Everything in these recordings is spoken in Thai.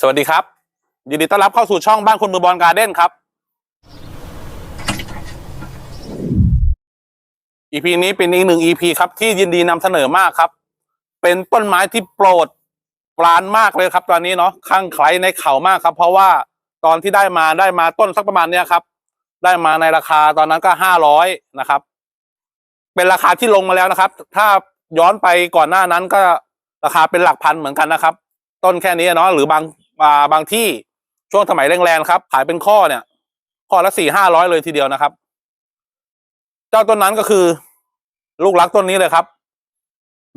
สวัสดีครับ ยินดีต้อนรับเข้าสู่ช่องบ้านคนมือบอลการ์เด้นครับ EP นี้เป็นอีกหนึ่ง EP ครับ ที่ยินดีนำเสนอมากครับ เป็นต้นไม้ที่โปรดปรานมากเลยครับ ตอนนี้เนาะข้างใครในเขามากครับ เพราะว่าตอนที่ได้มาได้มาต้นสักประมาณเนี้ยครับ ได้มาในราคาตอนนั้นก็ห้าร้อยนะครับ เป็นราคาที่ลงมาแล้วนะครับ ถ้าย้อนไปก่อนหน้านั้นก็ราคาเป็นหลักพันเหมือนกันนะครับ ต้นแค่นี้เนาะหรือบาง อ่าบางที่ช่วงสมัยแรงๆครับ ขายเป็นข้อเนี่ย ข้อละสี่ห้าร้อยเลยทีเดียวนะครับ เจ้าต้นนั้นก็คือ ลูกรักต้นนี้เลยครับ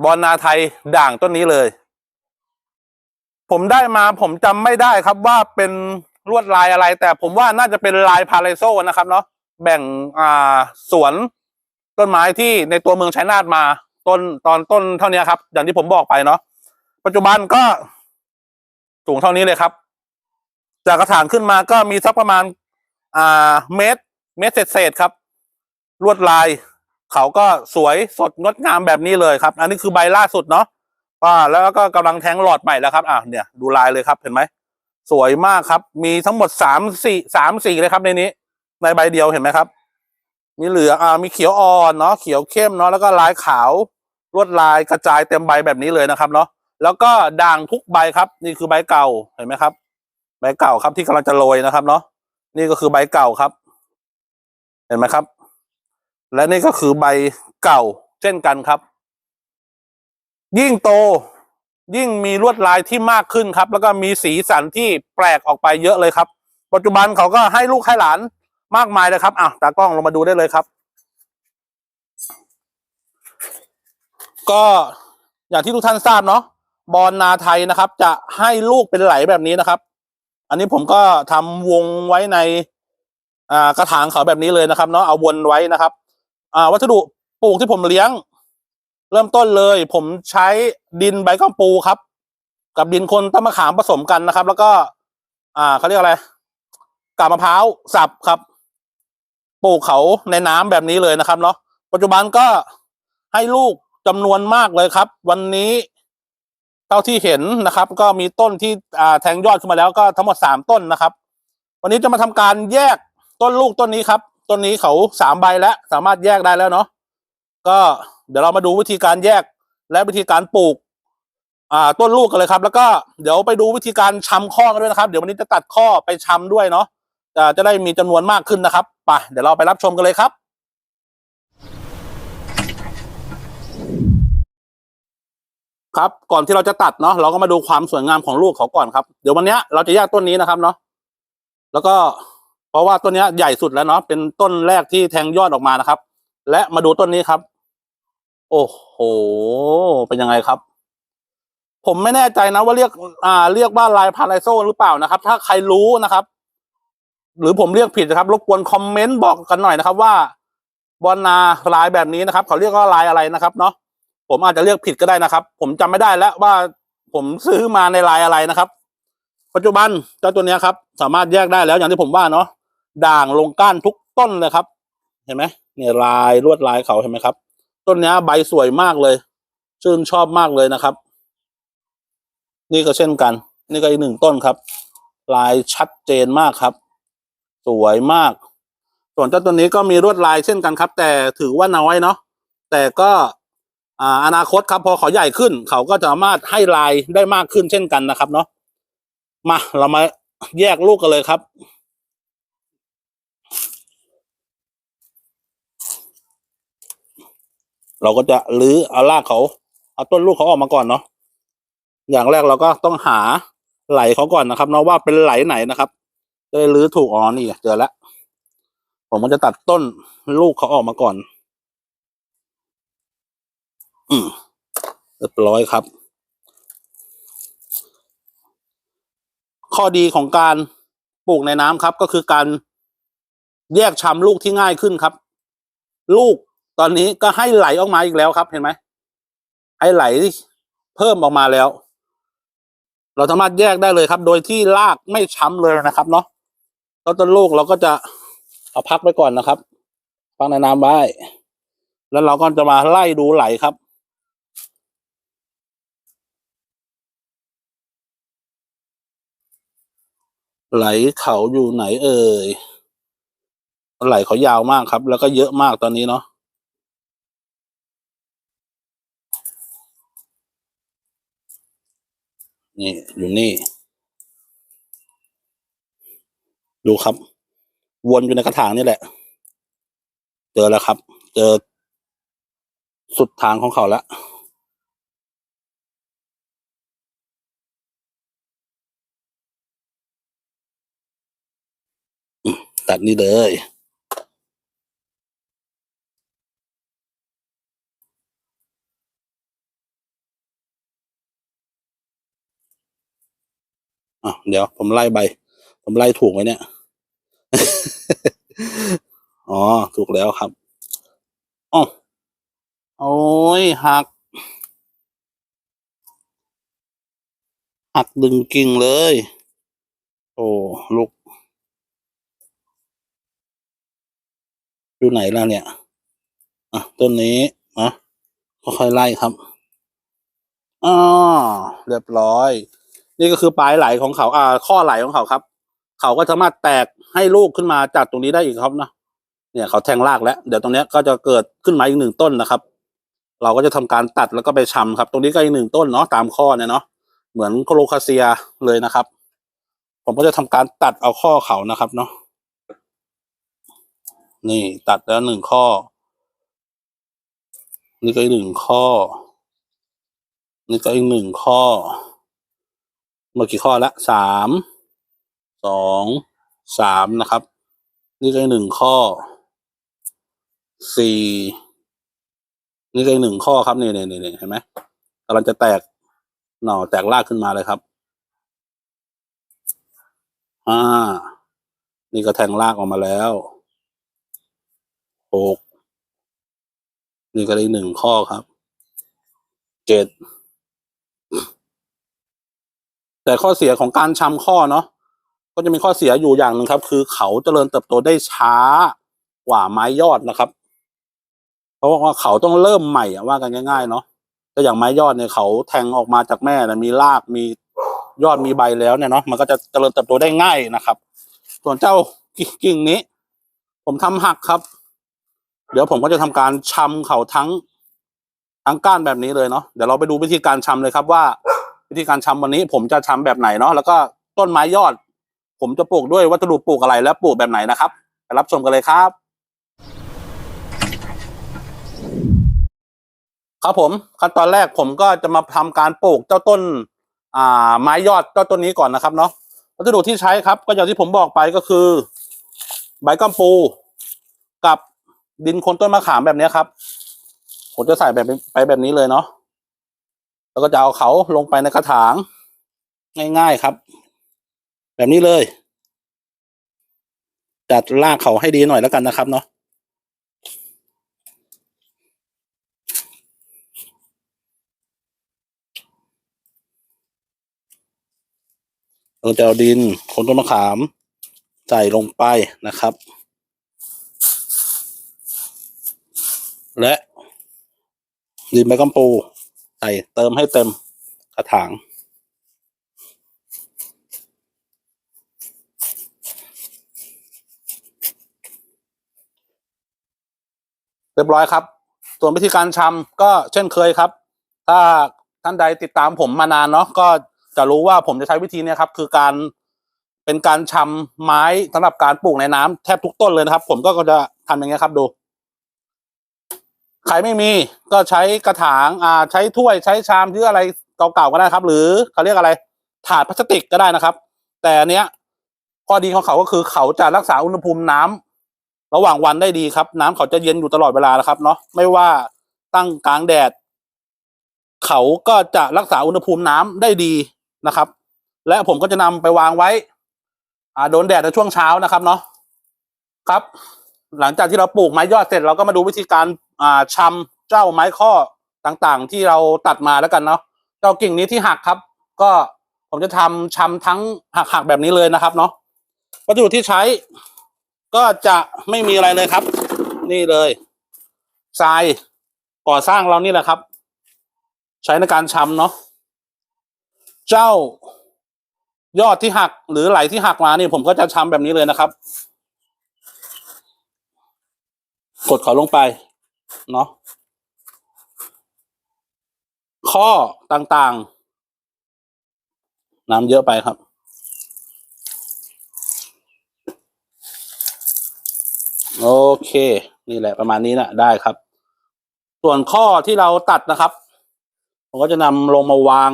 บอลนาไทยด่างต้นนี้เลย ผมได้มาผมจำไม่ได้ครับว่าเป็นลวดลายอะไร แต่ผมว่าน่าจะเป็นลายพาเลโซนะครับเนาะแบ่งอ่าสวนต้นไม้ที่ในตัวเมืองชัยนาทมา ต้นตอนต้นเท่านี้ครับ อย่างที่ผมบอกไปเนาะปัจจุบันก็ สูงเท่านี้เลยครับ จากกระถางขึ้นมาก็มีสักประมาณ อ่าเมตร เมตรเศษๆครับ ลวดลาย เขาก็สวยสดงดงามแบบนี้เลยครับ อันนี้คือใบล่าสุดเนาะอ่าแล้วก็กำลังแทงหลอดใหม่แล้วครับอ่าเนี่ยดูลายเลยครับเห็นไหมสวยมากครับ มีทั้งหมดสามสี่สามสี่เลยครับในนี้ ในใบเดียวเห็นไหมครับ มีเหลืองอ่ามีเขียวอ่อนเนาะเขียวเข้มเนาะแล้วก็ลายขาวลวดลายกระจายเต็มใบแบบนี้เลยนะครับเนาะ แล้วก็ด่างทุกใบครับ นี่คือใบเก่าเห็นไหมครับ ใบเก่าครับที่กำลังจะโรยนะครับ เนาะนี่ก็คือใบเก่าครับ เห็นไหมครับ และนี่ก็คือใบเก่า เช่นกันครับ ยิ่งโต ยิ่งมีลวดลายที่มากขึ้นครับ แล้วก็มีสีสันที่แปลกออกไปเยอะเลยครับ ปัจจุบันเขาก็ให้ลูกให้หลานมากมายเลยครับอะตากล้องลงมาดูได้เลยครับ ก็อย่างที่ทุกท่านทราบเนาะ บอลนาไทยนะครับ จะให้ลูกเป็นไหลแบบนี้นะครับ อันนี้ผมก็ทำวงไว้ในอ่ากระถางเขาแบบนี้เลยนะครับเนาะเอาวนไว้นะครับ อ่าวัสดุปลูกที่ผมเลี้ยง เริ่มต้นเลย ผมใช้ดินใบกัมปูครับ กับดินคนต้นมะขามผสมกันนะครับ แล้วก็ อ่าเขาเรียกอะไรกาบมะพร้าวสับครับ ปลูกเขาในน้ำแบบนี้เลยนะครับเนาะปัจจุบันก็ให้ลูกจำนวนมากเลยครับ วันนี้ เท่าที่เห็นนะครับ ก็มีต้นที่อ่าแทงยอดขึ้นมาแล้วก็ทั้งหมดสามต้นนะครับ วันนี้จะมาทำการแยกต้นลูกต้นนี้ครับ ต้นนี้เขาสามใบแล้วสามารถแยกได้แล้วเนาะก็เดี๋ยวเรามาดูวิธีการแยกและวิธีการปลูกอ่าต้นลูกกันเลยครับ แล้วก็เดี๋ยวไปดูวิธีการชำข้อกันด้วยนะครับ เดี๋ยววันนี้จะตัดข้อไปชำด้วยเนาะจะจะได้มีจำนวนมากขึ้นนะครับไปเดี๋ยวเราไปรับชมกันเลยครับ ครับ ก่อนที่เราจะตัดเนาะเราก็มาดูความสวยงามของลูกเขาก่อนครับ เดี๋ยววันนี้เราจะแยกต้นนี้นะครับเนาะแล้วก็เพราะว่าต้นนี้ใหญ่สุดแล้วเนาะเป็นต้นแรกที่แทงยอดออกมานะครับ และมาดูต้นนี้ครับ โอ้โห เป็นยังไงครับ ผมไม่แน่ใจนะว่าเรียก อ่า เรียกว่าลายพาราโซหรือเปล่านะครับ ถ้าใครรู้นะครับ หรือผมเรียกผิดนะครับรบกวนคอมเมนต์บอกกันหน่อยนะครับ ว่าบอลนาลายแบบนี้นะครับ เขาเรียกว่าลายอะไรนะครับเนาะ ผมอาจจะเรียกผิดก็ได้นะครับ ผมจำไม่ได้แล้วว่าผมซื้อมาในลายอะไรนะครับ ปัจจุบันเจ้าตัวนี้ครับ สามารถแยกได้แล้วอย่างที่ผมว่าเนาะด่างลงก้านทุกต้นเลยครับ เห็นไหมเนี่ยลายลวดลายเขาเห็นไหมครับ ต้นนี้ใบสวยมากเลย ชื่นชอบมากเลยนะครับ นี่ก็เช่นกัน นี่ก็อีกหนึ่งต้นครับ ลายชัดเจนมากครับ สวยมาก ส่วนเจ้าตัวนี้ก็มีลวดลายเช่นกันครับ แต่ถือว่าน้อยเนาะแต่ก็ อ่าอนาคตครับพอเขาใหญ่ขึ้น เขาก็จะสามารถให้ลายได้มากขึ้นเช่นกันนะครับเนาะมาเรามาแยกลูกกันเลยครับ เราก็จะรื้อเอารากเขาเอาต้นลูกเขาออกมาก่อนเนาะอย่างแรกเราก็ต้องหาไหลเขาก่อนนะครับเนาะว่าเป็นไหลไหนนะครับจะได้รื้อถูกอ๋อนี่เจอแล้วผมก็จะตัดต้นลูกเขาออกมาก่อน อืมเรียบร้อยครับ ข้อดีของการปลูกในน้ำครับ ก็คือการแยกชำลูกที่ง่ายขึ้นครับ ลูกตอนนี้ก็ให้ไหลออกมาอีกแล้วครับเห็นไหมให้ไหลเพิ่มออกมาแล้ว เราสามารถแยกได้เลยครับ โดยที่รากไม่ช้ำเลยนะครับเนาะแล้วต้นลูกเราก็จะเอาพักไว้ก่อนนะครับพักในน้ำไว้ แล้วเราก็จะมาไล่ดูไหลครับ ไหลเขาอยู่ไหนเอ่ย ไหลเขายาวมากครับ แล้วก็เยอะมากตอนนี้เนาะนี่ อยู่นี่ ดูครับ วนอยู่ในกระถางนี่แหละ เจอแล้วครับ เจอ สุดทางของเขาแล้ว ตัดนี่เลย อะเดี๋ยวผมไล่ใบ ผมไล่ถูกไหมเนี่ย อ๋อ ถูกแล้วครับอ๋อโอ้ยหัก หักดึงกิ่งเลย โอ้ลูก อยู่ไหนล่ะเนี่ย อะต้นนี้นะค่อยๆไล่ครับอ๋อเรียบร้อย นี่ก็คือปลายไหลของเขา อ่า ข้อไหลของเขาครับ เขาก็สามารถแตกให้ลูกขึ้นมาจากตรงนี้ได้อีกครับนะเนี่ยเขาแทงรากแล้ว เดี๋ยวตรงนี้ก็จะเกิดขึ้นมาอีกหนึ่งต้นนะครับ เราก็จะทำการตัดแล้วก็ไปชำครับ ตรงนี้ก็อีกหนึ่งต้นเนาะตามข้อเนี่ยเนาะเหมือนโคโลคาเซียเลยนะครับ ผมก็จะทำการตัดเอาข้อเขานะครับเนาะ นี่ตัดแล้วหนึ่งข้อ นี่ก็อีกหนึ่งข้อ นี่ก็อีกหนึ่งข้อ เมื่อกี่ข้อละสามสองสามนะครับ นี่ก็อีกหนึ่งข้อสี่นี่ก็อีกหนึ่งข้อครับนี่นี่นี่นี่เห็นไหมกำลังจะแตกหน่อแตกรากขึ้นมาเลยครับอ่านี่ก็แทงรากออกมาแล้ว หกนี่ก็ได้อีกหนึ่งข้อครับเจ็ดแต่ข้อเสียของการชำข้อเนาะก็จะมีข้อเสียอยู่อย่างหนึ่งครับ คือเขาเจริญเติบโตได้ช้ากว่าไม้ยอดนะครับ เพราะว่าเขาต้องเริ่มใหม่อะว่ากันง่ายๆเนาะแต่อย่างไม้ยอดเนี่ยเขาแทงออกมาจากแม่นะมีรากมียอดมีใบแล้วเนี่ยเนาะมันก็จะเจริญเติบโตได้ง่ายนะครับ ส่วนเจ้ากิ่งนี้ ผมทำหักครับ เดี๋ยวผมก็จะทำการชำเขาทั้งทั้งก้านแบบนี้เลยเนาะเดี๋ยวเราไปดูวิธีการชำเลยครับว่า วิธีการชำวันนี้ ผมจะชำแบบไหนเนาะแล้วก็ต้นไม้ยอด ผมจะปลูกด้วยวัสดุปลูกอะไรและปลูกแบบไหนนะครับไปรับชมกันเลยครับ ครับผมขั้นตอนแรกผมก็จะมาทำการปลูกเจ้าต้น อ่า ไม้ยอดเจ้าต้นนี้ก่อนนะครับเนาะวัสดุที่ใช้ครับ ก็อย่างที่ผมบอกไปก็คือ ใบกัมปูกับ ดินคนต้นมะขามแบบนี้ครับ ผมจะใส่แบบไปแบบนี้เลยเนาะแล้วก็จะเอาเขาลงไปในกระถาง ง่ายๆครับ แบบนี้เลย จัดรากเขาให้ดีหน่อยแล้วกันนะครับเนาะเราจะเอาดินคนต้นมะขาม ใส่ลงไปนะครับ และดินใบกัมปูใส่เติมให้เต็มกระถาง เรียบร้อยครับ ส่วนวิธีการชำก็เช่นเคยครับ ถ้าท่านใดติดตามผมมานานเนาะก็จะรู้ว่าผมจะใช้วิธีนี้ครับ คือการเป็นการชำไม้สำหรับการปลูกในน้ำแทบทุกต้นเลยนะครับ ผมก็จะทำอย่างเงี้ยครับดู ใครไม่มีก็ใช้กระถางอ่าใช้ถ้วยใช้ชามหรืออะไรเก่าๆก็ได้ครับ หรือเขาเรียกอะไร ถาดพลาสติกก็ได้นะครับ แต่อันเนี้ยข้อดีของเขาก็คือเขาจะรักษาอุณหภูมิน้ำระหว่างวันได้ดีครับ น้ำเขาจะเย็นอยู่ตลอดเวลานะครับ เนาะไม่ว่าตั้งกลางแดด เขาก็จะรักษาอุณหภูมิน้ำได้ดีนะครับ และผมก็จะนำไปวางไว้ อ่าโดนแดดในช่วงเช้านะครับ เนาะครับ หลังจากที่เราปลูกไม้ยอดเสร็จเราก็มาดูวิธีการ อ่าชำเจ้าไม้ข้อต่างๆ ที่เราตัดมาแล้วกันเนาะเจ้ากิ่งนี้ที่หักครับ ก็ผมจะทำชำทั้งหักๆแบบนี้เลยนะครับ เนาะวัสดุที่ใช้ ก็จะไม่มีอะไรเลยครับ นี่เลยทรายก่อสร้างเรานี่แหละครับ ใช้ในการชำเนาะเจ้ายอดที่หักหรือไหลที่หักมานี่ผมก็จะทำแบบนี้เลยนะครับ กดเขาลงไป เนาะข้อต่างๆ น้ำเยอะไปครับ โอเค นี่แหละประมาณนี้นะได้ครับ ส่วนข้อที่เราตัดนะครับ ผมก็จะนำลงมาวาง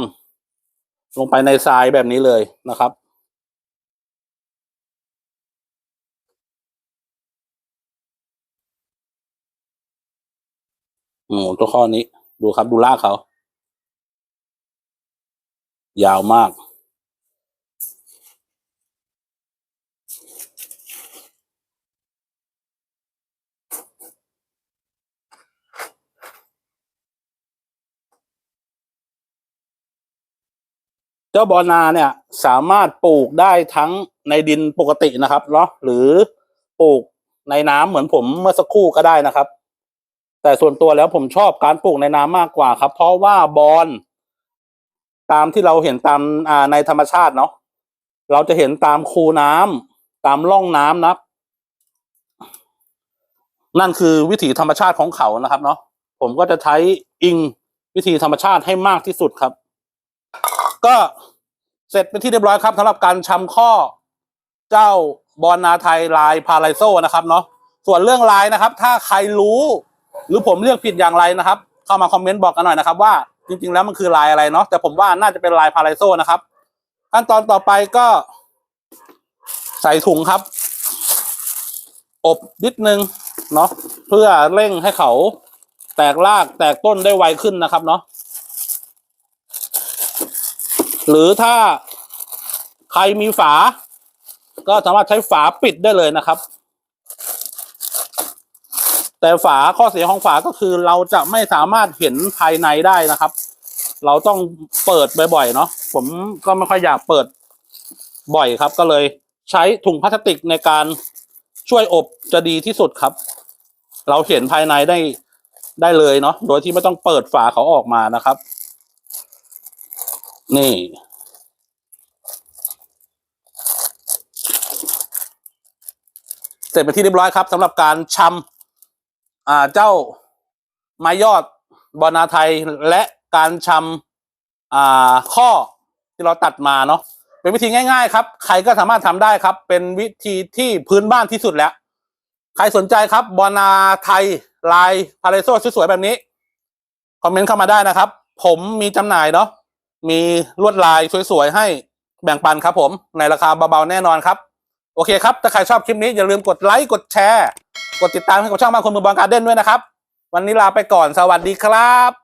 ลงไปในทรายแบบนี้เลยนะครับ โอ้โหตัวข้อนี้ ดูครับดูลากเขา ยาวมาก เจ้าบอนาเนี่ย สามารถปลูกได้ทั้งในดินปกตินะครับเนาะหรือปลูกในน้ำเหมือนผมเมื่อสักครู่ก็ได้นะครับ แต่ส่วนตัวแล้วผมชอบการปลูกในน้ำมากกว่าครับ เพราะว่าบอลตามที่เราเห็นตามอ่าในธรรมชาติเนาะเราจะเห็นตามคูน้ำตามร่องน้ำนับนั่นคือวิถีธรรมชาติของเขานะครับ เนาะผมก็จะใช้อิงวิถีธรรมชาติให้มากที่สุดครับ ก็เสร็จเป็นที่เรียบร้อยครับสำหรับการชำข้อเจ้าบอลนาไทยลายพาราโซนะครับ เนาะส่วนเรื่องลายนะครับ ถ้าใครรู้ หรือผมเรียกผิดอย่างไรนะครับ เข้ามาคอมเมนต์บอกกันหน่อยนะครับ ว่าจริงๆแล้วมันคือลายอะไรเนาะแต่ผมว่าน่าจะเป็นลายพาราโซนะครับ ขั้นตอนต่อไปก็ ใส่ถุงครับ อบนิดนึงเนาะเพื่อเร่งให้เขา แตกรากแตกต้นได้ไวขึ้นนะครับเนาะหรือถ้าใครมีฝา ก็สามารถใช้ฝาปิดได้เลยนะครับ แต่ฝาข้อเสียของฝาก็คือเราจะไม่สามารถเห็นภายในได้นะครับ เราต้องเปิดบ่อยๆเนาะผมก็ไม่ค่อยอยากเปิดบ่อยครับ ก็เลยใช้ถุงพลาสติกในการช่วยอบจะดีที่สุดครับ เราเห็นภายในได้ได้เลยเนาะโดยที่ไม่ต้องเปิดฝาเขาออกมานะครับ นี่ เสร็จเป็นที่เรียบร้อยครับสำหรับการชำ อ่าเจ้าไม้ยอดบอนาไทยและการชำอ่าข้อที่เราตัดมาเนาะเป็นวิธีง่ายๆครับ ใครก็สามารถทำได้ครับ เป็นวิธีที่พื้นบ้านที่สุดแล้ว ใครสนใจครับบอนาไทยลายพาเลโซสวยๆแบบนี้ คอมเมนต์เข้ามาได้นะครับ ผมมีจำหน่ายเนาะมีลวดลายสวยๆให้แบ่งปันครับผมในราคาเบาๆแน่นอนครับ โอเคครับ ถ้าใครชอบคลิปนี้อย่าลืมกดไลค์กดแชร์ กดติดตามให้กับช่องมางคนมือบอลการ์เด้นด้วยนะครับ วันนี้ลาไปก่อนสวัสดีครับ